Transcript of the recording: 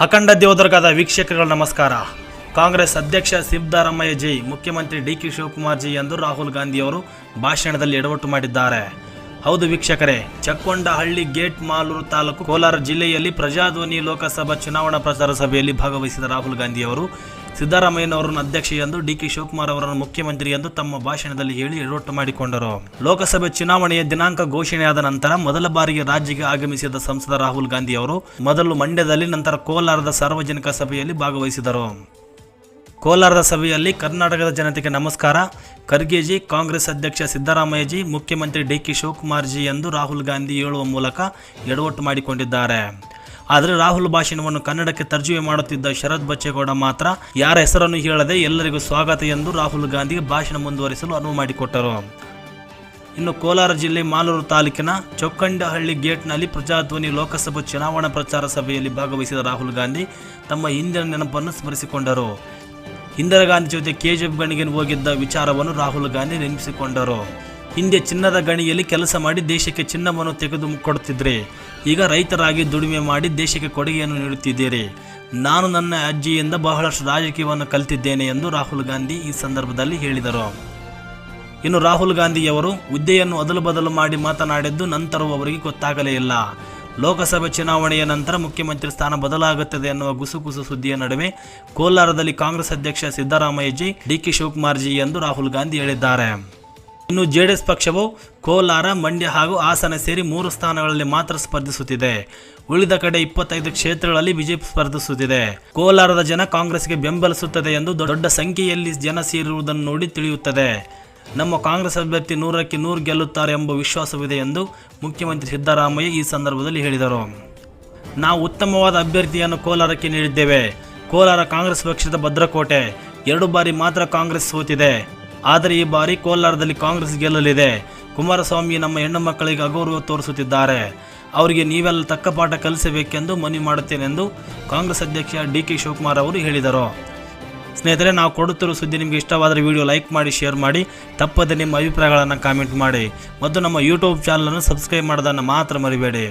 ಅಖಂಡ ದೇವದುರ್ಗದ ವೀಕ್ಷಕರುಗಳ ನಮಸ್ಕಾರ. ಕಾಂಗ್ರೆಸ್ ಅಧ್ಯಕ್ಷ ಸಿದ್ದರಾಮಯ್ಯ ಜಿ, ಮುಖ್ಯಮಂತ್ರಿ ಡಿ ಕೆ ಶಿವಕುಮಾರ್ ಜಿ ಎಂದು ರಾಹುಲ್ ಗಾಂಧಿಯವರು ಭಾಷಣದಲ್ಲಿ ಎಡವಟ್ಟು ಮಾಡಿದ್ದಾರೆ. ಹೌದು ವೀಕ್ಷಕರೇ, ಚಕ್ಕೊಂಡಹಳ್ಳಿ ಗೇಟ್ ಮಾಲೂರು ತಾಲೂಕು ಕೋಲಾರ ಜಿಲ್ಲೆಯಲ್ಲಿ ಪ್ರಜಾಧ್ವನಿ ಲೋಕಸಭಾ ಚುನಾವಣಾ ಪ್ರಚಾರ ಸಭೆಯಲ್ಲಿ ಭಾಗವಹಿಸಿದ ರಾಹುಲ್ ಗಾಂಧಿಯವರು ಸಿದ್ದರಾಮಯ್ಯನವರನ್ನು ಅಧ್ಯಕ್ಷ ಎಂದು ಡಿ ಶಿವಕುಮಾರ್ ಅವರನ್ನು ಮುಖ್ಯಮಂತ್ರಿ ಎಂದು ತಮ್ಮ ಭಾಷಣದಲ್ಲಿ ಹೇಳಿ ಎಡವಟ್ಟು ಮಾಡಿಕೊಂಡರು. ಲೋಕಸಭೆ ಚುನಾವಣೆಯ ದಿನಾಂಕ ಘೋಷಣೆಯಾದ ನಂತರ ಮೊದಲ ಬಾರಿಗೆ ರಾಜ್ಯಕ್ಕೆ ಆಗಮಿಸಿದ ಸಂಸದ ರಾಹುಲ್ ಗಾಂಧಿ ಅವರು ಮೊದಲು ಮಂಡ್ಯದಲ್ಲಿ, ನಂತರ ಕೋಲಾರದ ಸಾರ್ವಜನಿಕ ಸಭೆಯಲ್ಲಿ ಭಾಗವಹಿಸಿದರು. ಕೋಲಾರದ ಸಭೆಯಲ್ಲಿ ಕರ್ನಾಟಕದ ಜನತೆಗೆ ನಮಸ್ಕಾರ. ಖರ್ಗೆಜಿ, ಕಾಂಗ್ರೆಸ್ ಅಧ್ಯಕ್ಷ ಸಿದ್ದರಾಮಯ್ಯಜಿ, ಮುಖ್ಯಮಂತ್ರಿ ಡಿ ಕೆ ಶಿವಕುಮಾರ್ ಜಿ ಎಂದು ರಾಹುಲ್ ಗಾಂಧಿ ಹೇಳುವ ಮೂಲಕ ಎಡವಟ್ಟು ಮಾಡಿಕೊಂಡಿದ್ದಾರೆ. ಆದರೆ ರಾಹುಲ್ ಭಾಷಣವನ್ನು ಕನ್ನಡಕ್ಕೆ ತರ್ಜುಮೆ ಮಾಡುತ್ತಿದ್ದ ಶರತ್ ಬಚ್ಚೇಗೌಡ ಮಾತ್ರ ಯಾರ ಹೆಸರನ್ನು ಹೇಳದೆ ಎಲ್ಲರಿಗೂ ಸ್ವಾಗತ ಎಂದು ರಾಹುಲ್ ಗಾಂಧಿಗೆ ಭಾಷಣ ಮುಂದುವರಿಸಲು ಅನುವು ಮಾಡಿಕೊಟ್ಟರು. ಇನ್ನು ಕೋಲಾರ ಜಿಲ್ಲೆ ಮಾಲೂರು ತಾಲೂಕಿನ ಚೊಕ್ಕಂಡಹಳ್ಳಿ ಗೇಟ್ನಲ್ಲಿ ಪ್ರಜಾಧ್ವನಿ ಲೋಕಸಭಾ ಚುನಾವಣಾ ಪ್ರಚಾರ ಸಭೆಯಲ್ಲಿ ಭಾಗವಹಿಸಿದ ರಾಹುಲ್ ಗಾಂಧಿ ತಮ್ಮ ಹಿಂದಿನ ನೆನಪನ್ನು ಸ್ಮರಿಸಿಕೊಂಡರು. ಇಂದಿರಾ ಗಾಂಧಿ ಜೊತೆ ಕೆಜಿಎಫ್ ಗಣಿಗೆ ಹೋಗಿದ್ದ ವಿಚಾರವನ್ನು ರಾಹುಲ್ ಗಾಂಧಿ ನೆನಪಿಸಿಕೊಂಡರು. ಹಿಂದೆ ಚಿನ್ನದ ಗಣಿಯಲ್ಲಿ ಕೆಲಸ ಮಾಡಿ ದೇಶಕ್ಕೆ ಚಿನ್ನವನ್ನು ತೆಗೆದು ಕೊಡುತ್ತಿದ್ದರೆ, ಈಗ ರೈತರಾಗಿ ದುಡಿಮೆ ಮಾಡಿ ದೇಶಕ್ಕೆ ಕೊಡುಗೆಯನ್ನು ನೀಡುತ್ತಿದ್ದೀರಿ. ನಾನು ನನ್ನ ಅಜ್ಜಿಯಿಂದ ಬಹಳಷ್ಟು ರಾಜಕೀಯವನ್ನು ಕಲಿತಿದ್ದೇನೆ ಎಂದು ರಾಹುಲ್ ಗಾಂಧಿ ಈ ಸಂದರ್ಭದಲ್ಲಿ ಹೇಳಿದರು. ಇನ್ನು ರಾಹುಲ್ ಗಾಂಧಿಯವರು ಹುದ್ದೆಯನ್ನು ಅದಲು ಬದಲು ಮಾಡಿ ಮಾತನಾಡಿದ್ದು ನಂತರವೂ ಅವರಿಗೆ ಗೊತ್ತಾಗಲೇ ಇಲ್ಲ. ಲೋಕಸಭೆ ಚುನಾವಣೆಯ ನಂತರ ಮುಖ್ಯಮಂತ್ರಿ ಸ್ಥಾನ ಬದಲಾಗುತ್ತದೆ ಎನ್ನುವ ಗುಸುಗುಸು ಸುದ್ದಿಯ ನಡುವೆ ಕೋಲಾರದಲ್ಲಿ ಕಾಂಗ್ರೆಸ್ ಅಧ್ಯಕ್ಷ ಸಿದ್ದರಾಮಯ್ಯಜಿ ಡಿ ಕೆ ಶಿವಕುಮಾರ್ ಜಿ ಎಂದು ರಾಹುಲ್ ಗಾಂಧಿ ಹೇಳಿದ್ದಾರೆ. ಇನ್ನು ಜೆಡಿಎಸ್ ಪಕ್ಷವು ಕೋಲಾರ, ಮಂಡ್ಯ ಹಾಗೂ ಹಾಸನ ಸೇರಿ ಮೂರು ಸ್ಥಾನಗಳಲ್ಲಿ ಮಾತ್ರ ಸ್ಪರ್ಧಿಸುತ್ತಿದೆ. ಉಳಿದ ಕಡೆ ಇಪ್ಪತ್ತೈದು ಕ್ಷೇತ್ರಗಳಲ್ಲಿ ಬಿಜೆಪಿ ಸ್ಪರ್ಧಿಸುತ್ತಿದೆ. ಕೋಲಾರದ ಜನ ಕಾಂಗ್ರೆಸ್ಗೆ ಬೆಂಬಲಿಸುತ್ತದೆ ಎಂದು ದೊಡ್ಡ ಸಂಖ್ಯೆಯಲ್ಲಿ ಜನ ಸೇರಿರುವುದನ್ನು ನೋಡಿ ತಿಳಿಯುತ್ತದೆ. ನಮ್ಮ ಕಾಂಗ್ರೆಸ್ ಅಭ್ಯರ್ಥಿ ನೂರಕ್ಕೆ ನೂರು ಗೆಲ್ಲುತ್ತಾರೆ ಎಂಬ ವಿಶ್ವಾಸವಿದೆ ಎಂದು ಮುಖ್ಯಮಂತ್ರಿ ಸಿದ್ದರಾಮಯ್ಯ ಈ ಸಂದರ್ಭದಲ್ಲಿ ಹೇಳಿದರು. ನಾವು ಉತ್ತಮವಾದ ಅಭ್ಯರ್ಥಿಯನ್ನು ಕೋಲಾರಕ್ಕೆ ನೀಡಿದ್ದೇವೆ. ಕೋಲಾರ ಕಾಂಗ್ರೆಸ್ ಪಕ್ಷದ ಭದ್ರಕೋಟೆ. ಎರಡು ಬಾರಿ ಮಾತ್ರ ಕಾಂಗ್ರೆಸ್ ಸೋತಿದೆ. ಆದರೆ ಈ ಬಾರಿ ಕೋಲಾರದಲ್ಲಿ ಕಾಂಗ್ರೆಸ್ ಗೆಲ್ಲಲಿದೆ. ಕುಮಾರಸ್ವಾಮಿ ನಮ್ಮ ಹೆಣ್ಣು ಮಕ್ಕಳಿಗೆ ಅಗೌರವ ತೋರಿಸುತ್ತಿದ್ದಾರೆ. ಅವರಿಗೆ ನೀವೆಲ್ಲ ತಕ್ಕ ಪಾಠ ಕಲಿಸಬೇಕೆಂದು ಮನವಿ ಮಾಡುತ್ತೇನೆಂದು ಕಾಂಗ್ರೆಸ್ ಅಧ್ಯಕ್ಷ ಡಿ ಕೆ ಶಿವಕುಮಾರ್ ಅವರು ಹೇಳಿದರು. ಸ್ನೇಹಿತರೆ, ನಾವು ಕೊಡುತ್ತಿರುವ ಸುದ್ದಿ ನಿಮಗೆ ಇಷ್ಟವಾದರೆ ವಿಡಿಯೋ ಲೈಕ್ ಮಾಡಿ, ಶೇರ್ ಮಾಡಿ, ತಪ್ಪದೆ ನಿಮ್ಮ ಅಭಿಪ್ರಾಯಗಳನ್ನು ಕಾಮೆಂಟ್ ಮಾಡಿ. ಮತ್ತು ನಮ್ಮ ಯೂಟ್ಯೂಬ್ ಚಾನಲನ್ನು ಸಬ್ಸ್ಕ್ರೈಬ್ ಮಾಡೋದನ್ನು ಮಾತ್ರ ಮರಿಬೇಡಿ.